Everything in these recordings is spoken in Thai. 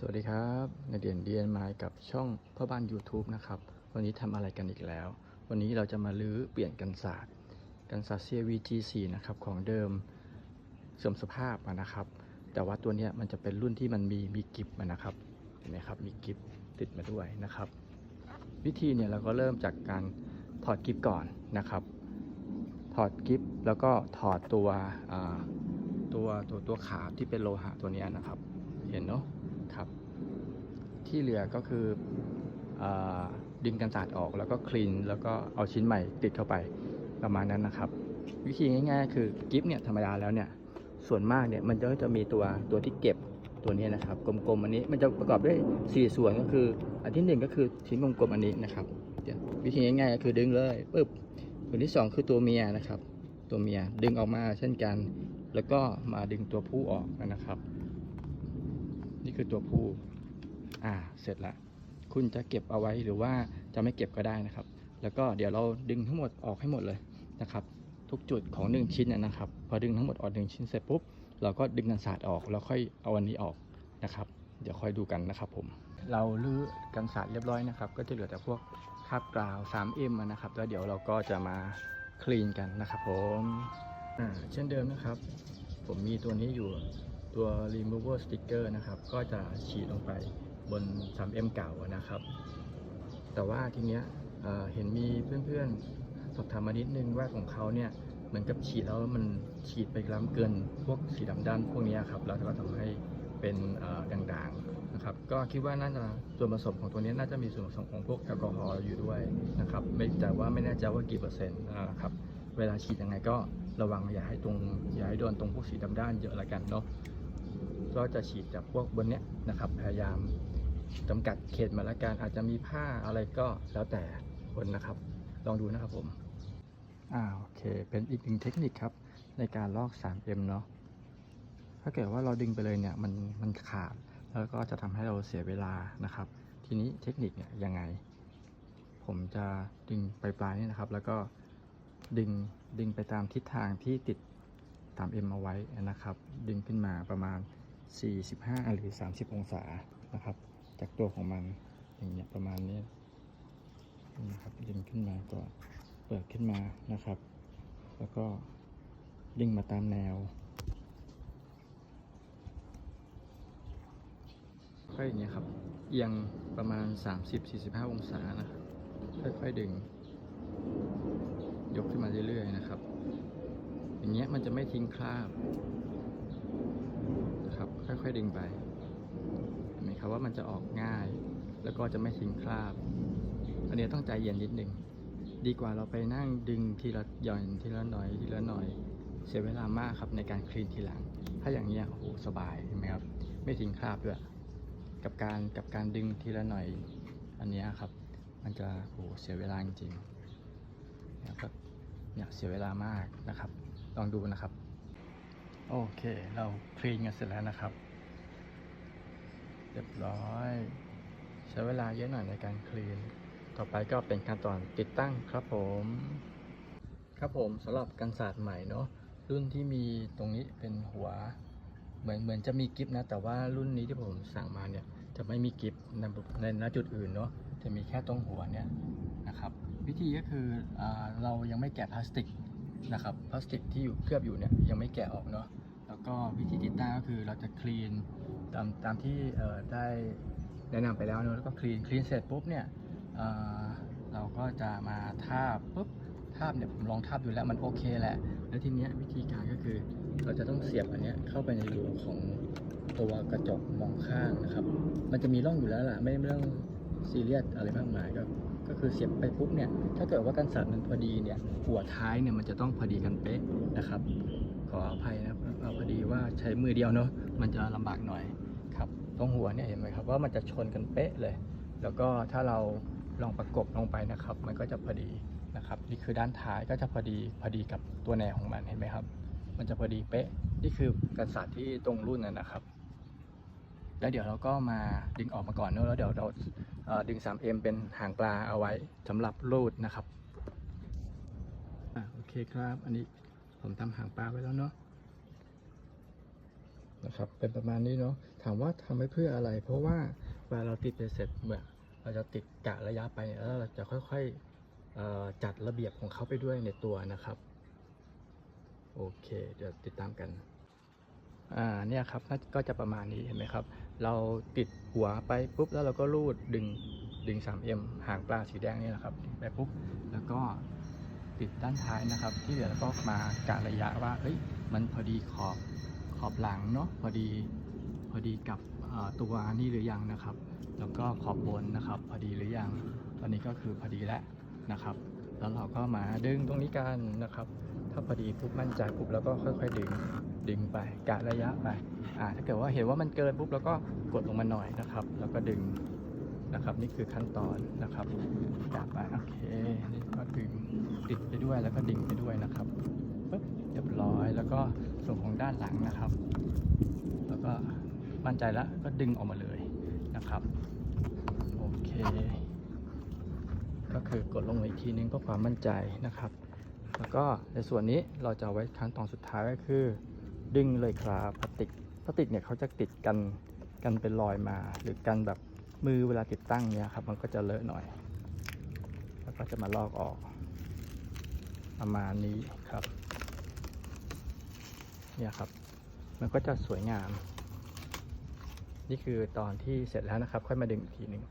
สวัสดีครับในเดียนเดียนมากับช่องพ่อบ้าน YouTube นะครับ วันนี้ทำอะไรกันอีกแล้ว วันนี้เราจะมาลื้อเปลี่ยนกันศาสตร์กันศาสตร์ CVG4 นะครับของเดิมเสื่อมสภาพนะครับ แต่ว่าตัวนี้มันจะเป็นรุ่นที่มันมีมีกิฟมันนะครับเห็นไหมครับมีกิฟติดมาด้วยนะครับ วิธีเนี่ยเราก็เริ่มจากการถอดกิฟก่อนนะครับ ถอดกิฟแล้วก็ถอดตัวตัวตัวตัวขาที่เป็นโลหะตัวนี้นะครับ เห็นเนาะ ครับ ที่เหลือก็คืออดึงกันศาสตร์ออกแล้วก็คลีนแล้วก็เอาชิ้นใหม่ติดเข้าไปประมาณนั้นนะครับ วิธีง่าย ๆ คือกิฟเนี่ยธรรมดาแล้วเนี่ยส่วนมากเนี่ยมันจะจะมีตัวตัวที่เก็บตัวนี้นะครับ กลมๆอันนี้มันจะประกอบด้วย 4 ส่วนก็คือ อันที่หนึ่งก็คือชิ้นกลมๆอันนี้นะครับวิธีง่ายๆก็คือดึงเลยปึ๊บส่วนที่สองคือตัวเมียนะครับ ตัวเมียดึงออกมาเช่นกัน แล้วก็มาดึงตัวผู้ออกนะครับ นี่คือตัวผู้อ่าเสร็จละคุณจะเก็บเอาไว้หรือว่าจะไม่เก็บก็ได้นะครับ แล้วก็เดี๋ยวเราดึงทั้งหมดออกให้หมดเลยนะครับ ทุกจุดของหนึ่งชิ้นนะครับ พอดึงทั้งหมดออกหนึ่งชิ้นเสร็จปุ๊บเราก็ดึงกันศาสตร์ออกแล้วค่อยเอาอันนี้ออกนะครับ เดี๋ยวค่อยดูกันนะครับผม เราลื้อกันศาสตร์เรียบร้อยนะครับ ก็จะเหลือแต่พวกคาบกราว 3M อะนะครับ แล้วเดี๋ยวเราก็จะมาคลีนกันนะครับผม อ่า เช่นเดิมนะครับ ผมมีตัวนี้อยู่ ตัว remover sticker นะครับ ก็จะฉีดลงไปบน 3M เก่านะครับ แต่ว่าทีเนี้ยเเห็นมีเพื่อนๆ สอบถามมานิดนึงว่าของเขาเนี่ยเหมือนกับฉีดแล้วมันฉีดไปล้ำเกินพวกสีดำด้านพวกนี้ครับแล้วก็ทำให้เป็นด่างๆนะครับ ก็คิดว่าน่าจะส่วนผสมของตัวนี้น่าจะมีส่วนผสมของพวกแอลกอฮอล์อยู่ด้วยนะครับ ไม่แต่ว่าไม่แน่ใจว่ากี่เปอร์เซ็นต์นะครับเวลาฉีดยังไงก็ระวังอย่าให้ตรงอย่าให้โดนตรงพวกสีดำด้านเยอะละกันเนาะ ก็จะฉีดจากพวกบนเนี้ยนะครับพยายามจำกัดเขตมาละกันอาจจะมีผ้าอะไรก็แล้วแต่คนนะครับ ลองดูนะครับผมอ่าโอเค เป็นอีกหนึ่งเทคนิคครับ ในการลอก 3M เนาะถ้าเกิดว่าเราดึงไปเลยเนี่ยมันมันขาด แล้วก็จะทำให้เราเสียเวลานะครับ ทีนี้เทคนิคเนี่ยยังไง ผมจะดึงไปปลายนี่นะครับ แล้วก็ดึงดึงไปตามทิศทางที่ติดตาม M เอาไว้นะครับ ดึงขึ้นมาประมาณ 45 หรือ 30 องศานะครับ จากตัวของมันอย่างเงี้ยประมาณนี้นะครับดึงขึ้นมาก็เปิดขึ้นมานะครับ แล้วก็ดึงมาตามแนวก็อย่างเงี้ยครับ เอียงประมาณ 30-45 องศานะครับค่อยๆดึง ยกขึ้นมาเรื่อยๆนะครับ อย่างเงี้ยมันจะไม่ทิ้งคราบ นะครับ ค่อยๆดึงไปเห็นไหมครับว่ามันจะออกง่าย แล้วก็จะไม่ทิ้งคราบ อันนี้ต้องใจเย็นนิดนึงดีกว่าเราไปนั่งดึงทีละหย่อนทีละหน่อยทีละหน่อย เสียเวลามากครับในการคลีนทีหลัง ถ้าอย่างเงี้ยโอ้โหสบายเห็นไหมครับ ไม่ทิ้งคราบด้วยกับการกับการดึงทีละหน่อย อันนี้ครับ มันจะโอ้โหเสียเวลาจริงๆนะครับเนี่ยเสียเวลามากนะครับ ลองดูนะครับ โอเค เราคลีนกันเสร็จแล้วนะครับ เรียบร้อย ใช้เวลาเยอะหน่อยในการคลีน ต่อไปก็เป็นขั้นตอนติดตั้งครับผม ครับผมสำหรับกันศาสตร์ใหม่เนาะรุ่นที่มีตรงนี้เป็นหัว เหมือนเหมือนจะมีกิฟต์นะ แต่ว่ารุ่นนี้ที่ผมสั่งมาเนี่ย จะไม่มีกิฟต์ในในณจุดอื่นเนาะจะมีแค่ตรงหัวเนี่ยนะครับ วิธีก็คืออาเรายังไม่แกะพลาสติก นะครับพลาสติกที่อยู่เคลือบอยู่เนี่ยยังไม่แกะออกเนาะแล้วก็วิธีติดตั้งก็คือเราจะคลีนตามตามที่ได้แนะนำไปแล้วเนาะแล้วก็คลีนคลีนเสร็จปุ๊บเนี่ยเเราก็จะมาทาบปุ๊บทาบเนี่ยผมลองทาบดูแล้วมันโอเคแหละ แล้วทีเนี้ยวิธีการก็คือเราจะต้องเสียบอันเนี้ยเข้าไปในรูของตัวกระจกมองข้างนะครับ มันจะมีร่องอยู่แล้วล่ะไม่ไม่ต้องซีเรียสอะไรมากมายก็ ก็คือเสียบไปปุ๊บเนี่ย ถ้าเกิดว่ากันศาสตร์มันพอดีเนี่ย หัวท้ายเนี่ยมันจะต้องพอดีกันเป๊ะนะครับ ขออภัยนะครับเอาพอดีว่าใช้มือเดียวเนาะ มันจะลำบากหน่อยครับ ตรงหัวเนี่ยเห็นไหมครับว่ามันจะชนกันเป๊ะเลย แล้วก็ถ้าเราลองประกบลงไปนะครับ มันก็จะพอดีนะครับ นี่คือด้านท้ายก็จะพอดีพอดีกับตัวแนวของมันเห็นไหมครับ มันจะพอดีเป๊ะ นี่คือกันศาสตร์ที่ตรงรุ่นนะนะครับแล้วเดี๋ยวเราก็มาดึงออกมาก่อนเนอะแล้วเดี๋ยวเรา ดึง 3M เป็นหางปลาเอาไว้สำหรับรูดนะครับอโอเคครับ อันนี้ผมทำหางปลาไว้แล้วเนาะนะครับเป็นประมาณนี้เนาะถามว่าทำไปเพื่ออะไร เพราะว่าเวลาเราติดไปเสร็จเมื่อเราจะติดกะระยะไปแล้วเราจะค่อยๆจัดระเบียบของเขาไปด้วยในตัวนะครับ โอเค เดี๋ยวติดตามกันอ่าเนี่ยครับน่าก็จะประมาณนี้เห็นไหมครับ เราติดหัวไปปุ๊บแล้วเราก็รูดดึงดึง 3M หางปลาสีแดงนี่แหละครับไปปุ๊บแล้วก็ติดด้านท้ายนะครับ ที่เหลือเราก็มากะระยะว่าเฮ้ยมันพอดีขอบขอบหลังเนาะพอดีพอดีกับตัวนี่หรือยังนะครับ แล้วก็ขอบบนนะครับ พอดีหรือยัง ตอนนี้ก็คือพอดีแล้วนะครับ แล้วเราก็มาดึงตรงนี้กันนะครับ ถ้าพอดีปุ๊บมั่นใจปุ๊บแล้วก็ค่อยๆดึงดึงไปกะระยะไปอ่าถ้าเกิดว่าเห็นว่ามันเกินปุ๊บแล้วก็กดลงมาหน่อยนะครับ แล้วก็ดึงนะครับ นี่คือขั้นตอนนะครับกะไปโอเคนี่ก็ดึงติดไปด้วยแล้วก็ดึงไปด้วยนะครับปึ๊บเรียบร้อยแล้วก็ส่วนของด้านหลังนะครับ แล้วก็มั่นใจแล้วก็ดึงออกมาเลยนะครับโอเค ก็คือกดลงอีกทีนึงเพื่อความมั่นใจนะครับ แล้วก็ในส่วนนี้เราจะเอาไว้ขั้นตอนสุดท้ายก็คือ ดึงเลยครับพลาสติกพลาสติกเนี่ยเขาจะติดกันกันเป็นรอยมา หรือกันแบบมือเวลาติดตั้งเนี่ยครับมันก็จะเลอะหน่อย แล้วก็จะมาลอกออก ประมาณนี้ครับเนี่ยครับ มันก็จะสวยงาม นี่คือตอนที่เสร็จแล้วนะครับ ค่อยมาดึงอีกทีหนึ่ง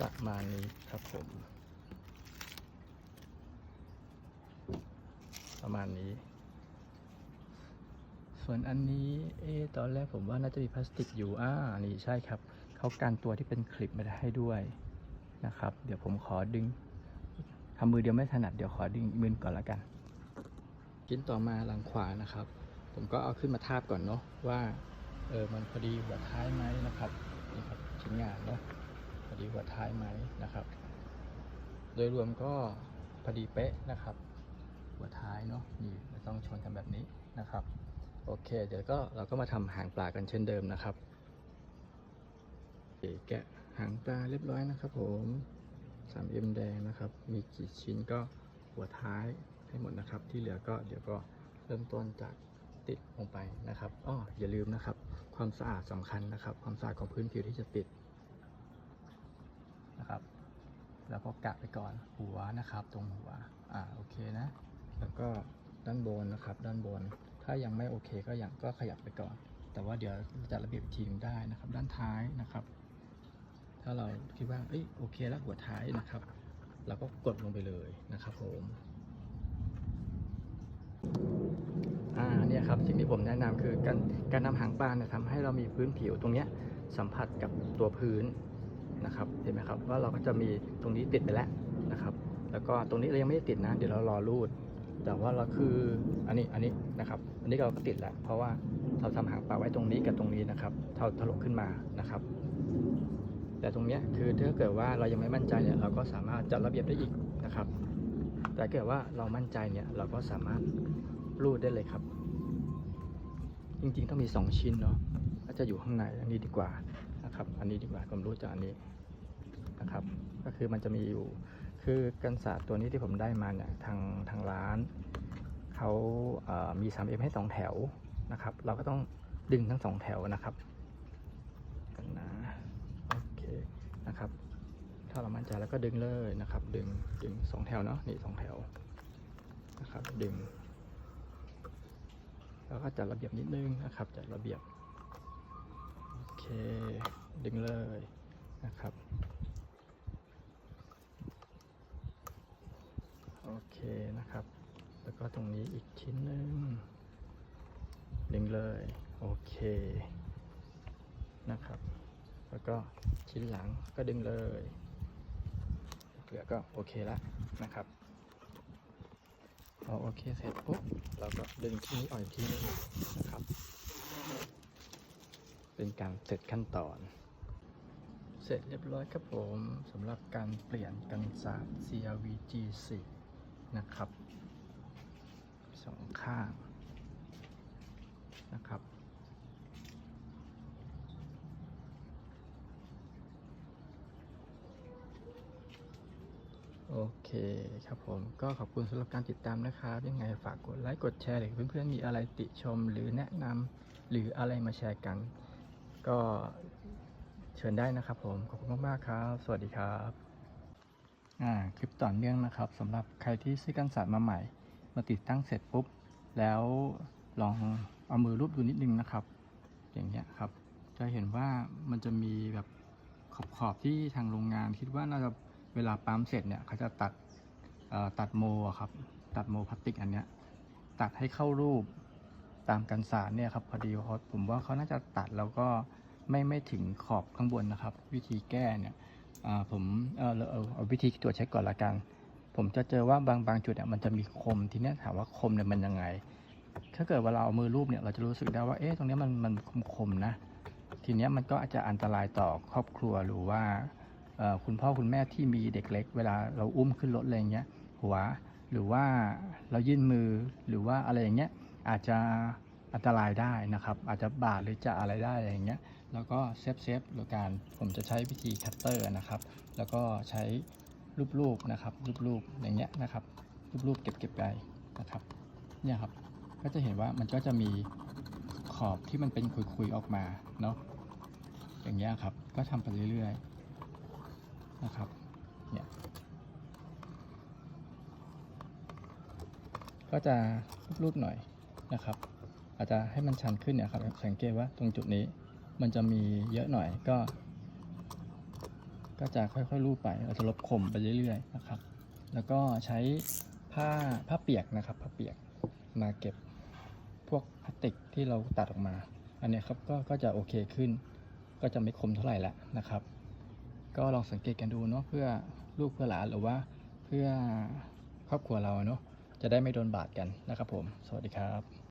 ประ มาณนี้ครับผม ประมาณนี้ ส่วนอันนี้ เอตอนแรกผมว่าน่าจะมีพลาสติกอยู่อ่านี่ใช่ครับ เขากันตัวที่เป็นคลิปมาให้ด้วยนะครับ เดี๋ยวผมขอดึงทำมือเดียวไม่ถนัดเดี๋ยวขอดึงมือก่อนละกันชิ้นต่อมาหลังขวานะครับ ผมก็เอาขึ้นมาทาบก่อนเนาะว่าเออมันพอดีหัวท้ายไหมนะครับนี่ครับชิ้นงานเนาะ พอดีหัวท้ายไหมนะครับ โดยรวมก็พอดีเป๊ะนะครับ หัวท้ายเนาะนี่ต้องชนกันแบบนี้นะครับ โอเค เดี๋ยวก็เราก็มาทำหางปลากันเช่นเดิมนะครับแกะหางปลาเรียบร้อยนะครับ ผม 3M แดงนะครับ มีกี่ชิ้นก็หัวท้ายให้หมดนะครับ ที่เหลือก็เดี๋ยวก็เริ่มต้นจากติดลงไปนะครับอ้ออย่าลืมนะครับ ความสะอาดสำคัญนะครับ ความสะอาดของพื้นผิวที่จะติด แล้วก็กะไปก่อนหัวนะครับ ตรงหัวอ่าโอเคนะ แล้วก็ด้านบนนะครับ ด้านบน ถ้ายังไม่โอเคก็ยังก็ขยับไปก่อน แต่ว่าเดี๋ยวจัดระเบียบทีหนึงได้นะครับ ด้านท้ายนะครับ ถ้าเราคิดว่าเอ้ยโอเคแล้วหัวท้ายนะครับเราก็กดลงไปเลยนะครับผมอ่าเนี่ยครับสิ่งที่ผมแนะนำคือการการนำหางปลาเนี่ยทำให้เรามีพื้นผิวตรงเนี้ยสัมผัสกับตัวพื้น นะครับเห็นไหมครับว่าเราก็จะมีตรงนี้ติดไปแล้วนะครับ แล้วก็ตรงนี้เรายังไม่ได้ติดนะ เดี๋ยวเรารอรูด แต่ว่าเราคืออันนี้อันนี้นะครับ อันนี้เราก็ติดแล้ว เพราะว่าเราทำหางปลาไว้ตรงนี้กับตรงนี้นะครับเท่าถลกขึ้นมานะครับ แต่ตรงเนี้ยคือถ้าเกิดว่าเรายังไม่มั่นใจเนี่ยเราก็สามารถจัดระเบียบได้อีกนะครับ แต่เกิดว่าเรามั่นใจเนี่ยเราก็สามารถรูดได้เลยครับ จริงๆต้องมีสองชิ้นเนาะก็จะอยู่ข้างในอันนี้ดีกว่านะครับ อันนี้ดีกว่าผมรู้จากอันนี้ นะครับ ก็คือมันจะมีอยู่ คือกันศาสตร์ตัวนี้ที่ผมได้มาเนี่ยทางทางร้านเขาเอ่อมี 3M ให้สองแถวนะครับ เราก็ต้องดึงทั้งสองแถวนะครับกันนะโอเคนะครับ ถ้าเรามั่นใจแล้วก็ดึงเลยนะครับ ดึงดึงสองแถวเนาะนี่สองแถวนะครับ ดึงแล้วก็จัดระเบียบนิดนึงนะครับจัดระเบียบโอเคดึงเลยนะครับ โอเคนะครับ แล้วก็ตรงนี้อีกชิ้นหนึ่งดึงเลย โอเค นะครับ แล้วก็ชิ้นหลังก็ดึงเลยเหลือก็โอเคแล้วนะครับพอโอเคเสร็จปุ๊บเราก็ดึงชิ้นนี้ออกอีกทีนึงนะครับ เป็นการเสร็จขั้นตอน เสร็จเรียบร้อยครับผมสำหรับการเปลี่ยนกันศาสตร์ CRV G4 นะครับสองข้างนะครับ โอเคครับผมก็ขอบคุณสำหรับการติดตามนะครับ ยังไงฝากกดไลค์กดแชร์หรือเพื่อนๆมีอะไรติชมหรือแนะนำหรืออะไรมาแชร์กัน ก็เชิญได้นะครับผม ขอบคุณมากๆครับ สวัสดีครับ คลิปต่อเนื่องนะครับสำหรับใครที่ซื้อกันศาสตร์มาใหม่ มาติดตั้งเสร็จปุ๊บ แล้วลองเอามือรูปดูนิดนึงนะครับ อย่างเงี้ยครับ จะเห็นว่ามันจะมีแบบขอบขอบที่ทางโรงงานคิดว่าน่าจะเวลาปั๊มเสร็จเนี่ยเขาจะตัดตัดโมอะครับ ตัดโมพลาสติกอันเนี้ยตัดให้เข้ารูปตามกันสารเนี่ยครับพอดีเขาผมว่าเขาน่าจะตัดแล้วก็ไม่ไม่ถึงขอบข้างบนนะครับ วิธีแก้เนี่ย ผมเออเอาเอาวิธีตรวจเช็คก่อนละกัน ผมจะเจอว่าบางบางจุดเนี่ยมันจะมีคมทีเนี้ยถามว่าคมเนี่ยมันยังไง ถ้าเกิดเวลาเอามือรูปเนี่ยเราจะรู้สึกได้ว่าเอ๊ะตรงเนี้ยมันมันคมๆนะ ทีเนี้ยมันก็อาจจะอันตรายต่อครอบครัวหรือว่าคุณพ่อคุณแม่ที่มีเด็กเล็ก เวลาเราอุ้มขึ้นรถอะไรอย่างเงี้ยหัวหรือว่าเรายื่นมือหรือว่าอะไรอย่างเงี้ยอาจจะอันตรายได้นะครับ อาจจะบาดหรือจะอะไรได้อะไรอย่างเงี้ย แล้วก็เซฟเซฟโดยการผมจะใช้วิธีคัตเตอร์นะครับ แล้วก็ใช้รูปๆนะครับรูปๆอย่างเงี้ยนะครับรูปๆเก็บเก็บไปนะครับเนี่ยครับก็จะเห็นว่ามันก็จะมีขอบที่มันเป็นคุยๆออกมาเนาะอย่างเงี้ยครับก็ทำไปเรื่อยๆนะครับเนี่ยก็จะรูปๆหน่อยนะครับ อาจจะให้มันชันขึ้นเนี่ยครับสังเกตว่าตรงจุดนี้ มันจะมีเยอะหน่อยก็ ก็จะค่อยๆรูปไปเราจะลบคมไปเรื่อยๆนะครับ แล้วก็ใช้ผ้าผ้าเปียกนะครับผ้าเปียกมาเก็บพวกพลาสติกที่เราตัดออกมา อันนี้ครับก็ก็จะโอเคขึ้น ก็จะไม่คมเท่าไหร่ละนะครับ ก็ลองสังเกตกันดูเนาะเพื่อลูกเพื่อหลานหรือว่าเพื่อครอบครัวเราเนาะจะได้ไม่โดนบาดกันนะครับผม สวัสดีครับ